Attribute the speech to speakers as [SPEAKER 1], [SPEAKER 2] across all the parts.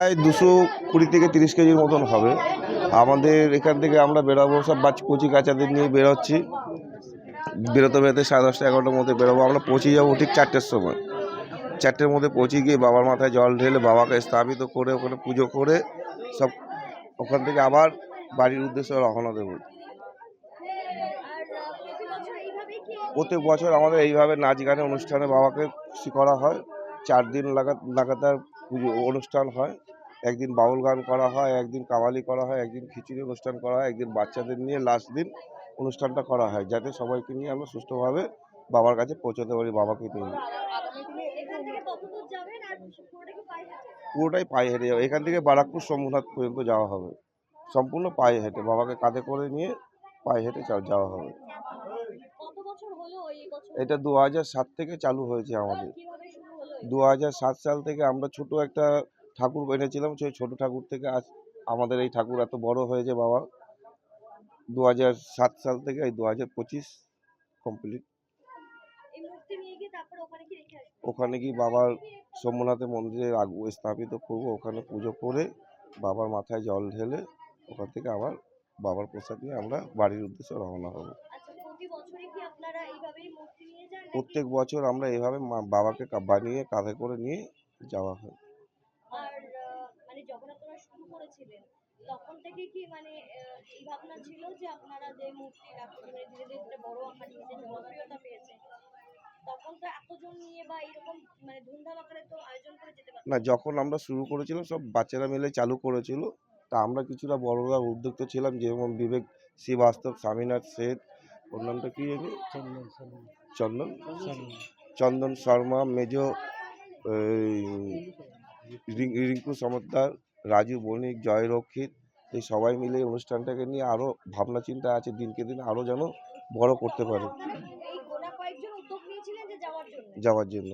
[SPEAKER 1] প্রায় দুশো কুড়ি থেকে তিরিশ কেজির মতন হবে। আমাদের এখান থেকে আমরা বেরোবো, সব বাচ্চা কচি কাঁচাদের নিয়ে বেরোচ্ছি। বেরোতে বেরোতে সাড়ে দশটা এগারোটার মধ্যে বেরোবো। আমরা পৌঁছে যাব ঠিক চারটের সময়। চারটের মধ্যে পৌঁছে গিয়ে বাবার মাথায় জল ঢেলে বাবাকে স্থাপিত করে, ওখানে পুজো করে সব ওখান থেকে আবার বাড়ির উদ্দেশ্যে রওনা দেবো। প্রত্যেক বছর আমাদের এইভাবে নাচ গানের অনুষ্ঠানে বাবাকে খুশি করা হয়। চার দিন লাগা লাগাতার পুজো অনুষ্ঠান হয়। একদিন বাউল গান করা হয়, একদিন কাওয়ালি করা হয়, একদিন খিচুড়ি অনুষ্ঠান করা হয়, একদিন বাচ্চাদের নিয়ে লাস্ট দিন অনুষ্ঠানটা করা হয়, যাতে সবাইকে নিয়ে আমরা সুষ্ঠুভাবে বাবার কাছে পৌঁছাতে পারি, বাবাকে নিয়ে? পুরোটাই পায়ে হেঁটে যাবে এখান থেকে বারাকপুর শম্ভুনাথ পর্যন্ত যাওয়া হবে। সম্পূর্ণ পায়ে হেঁটে, বাবাকে কাঁধে করে নিয়ে পায়ে হেঁটে যাওয়া হবে। এটা দু সাত থেকে চালু হয়েছে আমাদের। দু সাল থেকে আমরা ছোট একটা ঠাকুর এনেছিলাম সেই ছোট ঠাকুর থেকে আজ আমাদের এই ঠাকুর এত বড় হয়েছে বাবা। দু হাজার সাত সাল থেকে এই দু হাজার পঁচিশ কমপ্লিট
[SPEAKER 2] ওখানে কি
[SPEAKER 1] বাবার সোমনাথের মন্দিরে আগ স্থাপিত করব। ওখানে পুজো করে বাবার মাথায় জল ঢেলে ওখান থেকে আবার বাবার প্রসাদ নিয়ে আমরা বাড়ির উদ্দেশ্যে রওনা হব।
[SPEAKER 2] আচ্ছা?
[SPEAKER 1] প্রত্যেক বছর আমরা এভাবে বাবাকে বানিয়ে কাঁধে করে নিয়ে যাওয়া হয়।
[SPEAKER 2] করেছিলেন। তখন থেকে কি মানে আহ, এই ভাবনা ছিল যে আপনারা যে মূর্তি মানে ধীরে ধীরে যেটা বড় আকার নিয়েছে জনপ্রিয়তা পেয়েছে তখন তো এতজন নিয়ে বা এরকম মানে ধুমধাম আকারে তো আয়োজন করে যেতে পারতেন?
[SPEAKER 1] না যখন আমরা শুরু করেছিলাম সব বাচ্চারা মিলে চালু করেছিল। তা আমরা কিছুটা বড়রা উদ্যোক্ত ছিলাম যেমন বিবেক শ্রীবাস্তব স্বামীনাথ শেঠ ওর নামটা কি জানি? চন্দন চন্দন? শর্মা মেজ রিঙ্কু সমদ্দার রাজু বণিক জয় রক্ষিত এই সবাই মিলে এই অনুষ্ঠানটাকে নিয়ে আরও ভাবনা চিন্তা আছে দিনকে দিন আরও যেন বড় করতে পারে।
[SPEAKER 2] যাওয়ার জন্য?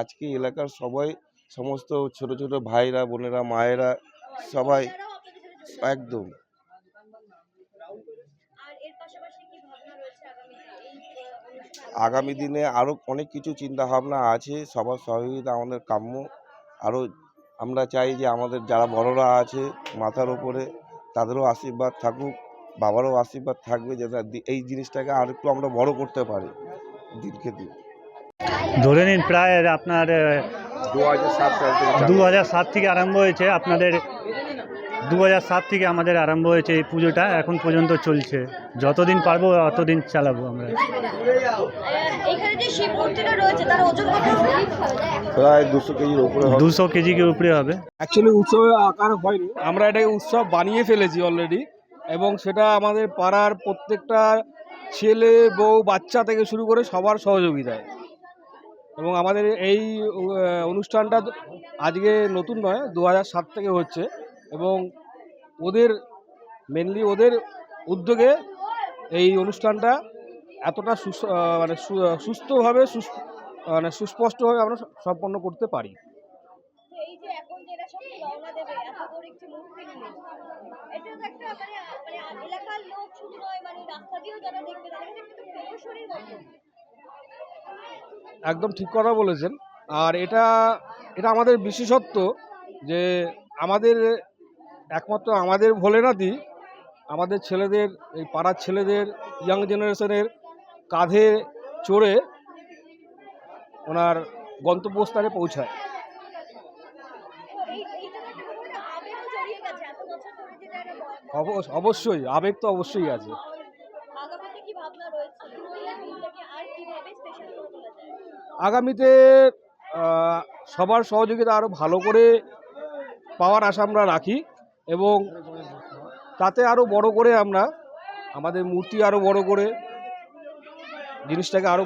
[SPEAKER 2] আজকে এলাকার সবাই
[SPEAKER 1] সমস্ত ছোট ছোট ভাইরা বোনেরা মায়েরা সবাই। একদম। আগামী দিনে? আরও অনেক কিছু চিন্তা ভাবনা আছে সবার সহযোগিতা আমাদের কাম্য। আরও আমরা চাই যে আমাদের যারা বড়রা আছে মাথার ওপরে তাদেরও আশীর্বাদ থাকুক বাবারও আশীর্বাদ থাকবে যাতে এই জিনিসটাকে আর একটু আমরা বড় করতে পারি দিনকে দিন।
[SPEAKER 3] ধরে নিন প্রায় আপনার
[SPEAKER 1] দু হাজার সাত
[SPEAKER 3] দু হাজার সাত থেকে আরম্ভ হয়েছে আপনাদের দু হাজার সাত থেকে আমাদের আরম্ভ হয়েছে এই পুজোটা এখন পর্যন্ত চলছে। যতদিন পারব অতদিন চালাবো আমরা।
[SPEAKER 2] এখানে যে শিব মূর্তিটা রয়েছে তার ওজন কত
[SPEAKER 1] প্রায় দুশো কেজির উপরে
[SPEAKER 3] দুশো কেজিকে উপরে হবে।
[SPEAKER 4] অ্যাকচুয়ালি উৎসবের আকার হয়নি। আমরা এটাকে উৎসব বানিয়ে ফেলেছি অলরেডি এবং সেটা আমাদের পাড়ার প্রত্যেকটা ছেলে বউ বাচ্চা থেকে শুরু করে সবার সহযোগিতায়। এবং আমাদের এই অনুষ্ঠানটা আজকে নতুন নয় দু সাত থেকে হচ্ছে। এবং ওদের মেনলি ওদের উদ্যোগে এই অনুষ্ঠানটা এতটা সুস- মানে সুস্থভাবে সুস- মানে সুস্পষ্টভাবে আমরা সম্পন্ন করতে পারি।
[SPEAKER 2] মানে মানে মানে
[SPEAKER 4] একদম ঠিক কথা বলেছেন। আর এটা এটা আমাদের বিশেষত্ব যে আমাদের একমাত্র আমাদের ভোলেনাথই আমাদের ছেলেদের, এই পাড়ার ছেলেদের ইয়াং জেনারেশনের কাঁধে চড়ে ওনার গন্তব্যস্থানে পৌঁছায়। অবশ্যই, আবেগ তো অবশ্যই আছে।
[SPEAKER 2] আগামীতে
[SPEAKER 4] সবার সহযোগিতা আরও ভালো করে পাওয়ার আশা আমরা রাখি। এবং তাতে আরও বড় করে আমরা আমাদের মূর্তি আরও বড় করে জিনিসটাকে আরও